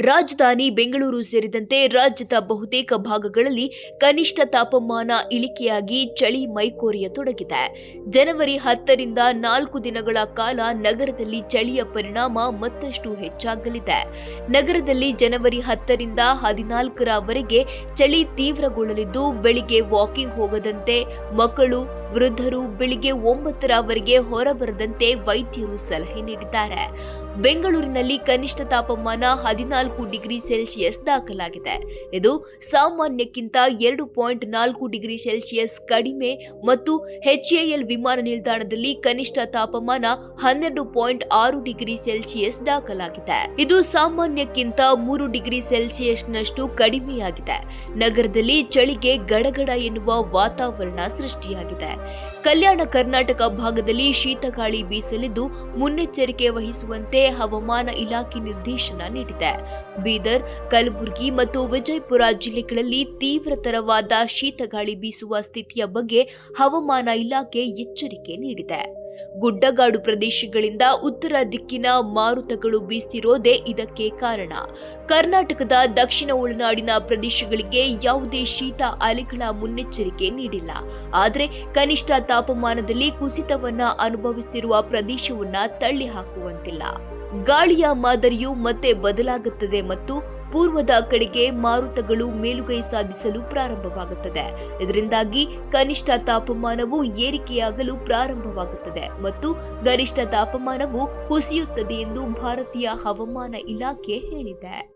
ರಾಜಧಾನಿ ಬೆಂಗಳೂರು ಸೇರಿದಂತೆ ರಾಜ್ಯದ ಬಹುತೇಕ ಭಾಗಗಳಲ್ಲಿ ಕನಿಷ್ಠ ತಾಪಮಾನ ಇಳಿಕೆಯಾಗಿ ಚಳಿ ಮೈಕೋರಿಯತೊಡಗಿದೆ. ಜನವರಿ ಹತ್ತರಿಂದ ನಾಲ್ಕು ದಿನಗಳ ಕಾಲ ನಗರದಲ್ಲಿ ಚಳಿಯ ಪರಿಣಾಮ ಮತ್ತಷ್ಟು ಹೆಚ್ಚಾಗಲಿದೆ. ನಗರದಲ್ಲಿ ಜನವರಿ ಹತ್ತರಿಂದ ಹದಿನಾಲ್ಕರವರೆಗೆ ಚಳಿ ತೀವ್ರಗೊಳ್ಳಲಿದ್ದು, ಬೆಳಿಗ್ಗೆ ವಾಕಿಂಗ್ ಹೋಗದಂತೆ ಮಕ್ಕಳು ವೃದ್ಧರು ಬೆಳಿಗ್ಗೆ ಒಂಬತ್ತರವರೆಗೆ ಹೊರಬರದಂತೆ ವೈದ್ಯರು ಸಲಹೆ ನೀಡಿದ್ದಾರೆ. ಬೆಂಗಳೂರಿನಲ್ಲಿ ಕನಿಷ್ಠ ತಾಪಮಾನ ಹದಿನಾಲ್ಕು ಡಿಗ್ರಿ ಸೆಲ್ಸಿಯಸ್ ದಾಖಲಾಗಿದೆ. ಇದು ಸಾಮಾನ್ಯಕ್ಕಿಂತ ಎರಡು ಪಾಯಿಂಟ್ ನಾಲ್ಕು ಡಿಗ್ರಿ ಸೆಲ್ಸಿಯಸ್ ಕಡಿಮೆ ಮತ್ತು ಎಚ್ಎಎಲ್ ವಿಮಾನ ನಿಲ್ದಾಣದಲ್ಲಿ ಕನಿಷ್ಠ ತಾಪಮಾನ ಹನ್ನೆರಡು ಪಾಯಿಂಟ್ ಆರು ಡಿಗ್ರಿ ಸೆಲ್ಸಿಯಸ್ ದಾಖಲಾಗಿದೆ. ಇದು ಸಾಮಾನ್ಯಕ್ಕಿಂತ ಮೂರು ಡಿಗ್ರಿ ಸೆಲ್ಸಿಯಸ್ನಷ್ಟು ಕಡಿಮೆಯಾಗಿದೆ. ನಗರದಲ್ಲಿ ಚಳಿಗೆ ಗಡಗಡ ಎನ್ನುವ ವಾತಾವರಣ ಸೃಷ್ಟಿಯಾಗಿದೆ. ಕಲ್ಯಾಣ ಕರ್ನಾಟಕ ಭಾಗದಲ್ಲಿ ಶೀತಗಾಳಿ ಬೀಸಲಿದ್ದು ಮುನ್ನೆಚ್ಚರಿಕೆ ವಹಿಸುವಂತೆ ಹವಾಮಾನ ಇಲಾಖೆ ನಿರ್ದೇಶನ ನೀಡಿದೆ. ಬೀದರ್, ಕಲಬುರಗಿ ಮತ್ತು ವಿಜಯಪುರ ಜಿಲ್ಲೆಗಳಲ್ಲಿ ತೀವ್ರತರವಾದ ಶೀತಗಾಳಿ ಬೀಸುವ ಸ್ಥಿತಿಯ ಬಗ್ಗೆ ಹವಾಮಾನ ಇಲಾಖೆ ಎಚ್ಚರಿಕೆ ನೀಡಿದೆ. ಗುಡ್ಡಗಾಡು ಪ್ರದೇಶಗಳಿಂದ ಉತ್ತರ ದಿಕ್ಕಿನ ಮಾರುತಗಳು ಬೀಸ್ತಿರೋದೇ ಇದಕ್ಕೆ ಕಾರಣ. ಕರ್ನಾಟಕದ ದಕ್ಷಿಣ ಒಳನಾಡಿನ ಪ್ರದೇಶಗಳಿಗೆ ಯಾವುದೇ ಶೀತ, ಅಲೆಗಳ ಮುನ್ನೆಚ್ಚರಿಕೆ ನೀಡಿಲ್ಲ. ಆದರೆ ಕನಿಷ್ಠ ತಾಪಮಾನದಲ್ಲಿ ಕುಸಿತವನ್ನ ಅನುಭವಿಸುತ್ತಿರುವ ಪ್ರದೇಶವನ್ನ ತಳ್ಳಿ ಹಾಕುವಂತಿಲ್ಲ ಗಾಳಿಯ ಮಾದರಿಯು ಮತ್ತೆ ಬದಲಾಗುತ್ತದೆ ಮತ್ತು ಪೂರ್ವದ ಕಡೆಗೆ ಮಾರುತಗಳು ಮೇಲುಗೈ ಸಾಧಿಸಲು ಪ್ರಾರಂಭವಾಗುತ್ತದೆ. ಇದರಿಂದಾಗಿ ಕನಿಷ್ಠ ತಾಪಮಾನವು ಏರಿಕೆಯಾಗಲು ಪ್ರಾರಂಭವಾಗುತ್ತದೆ ಮತ್ತು ಗರಿಷ್ಠ ತಾಪಮಾನವು ಕುಸಿಯುತ್ತದೆ ಎಂದು ಭಾರತೀಯ ಹವಾಮಾನ ಇಲಾಖೆ ಹೇಳಿದೆ.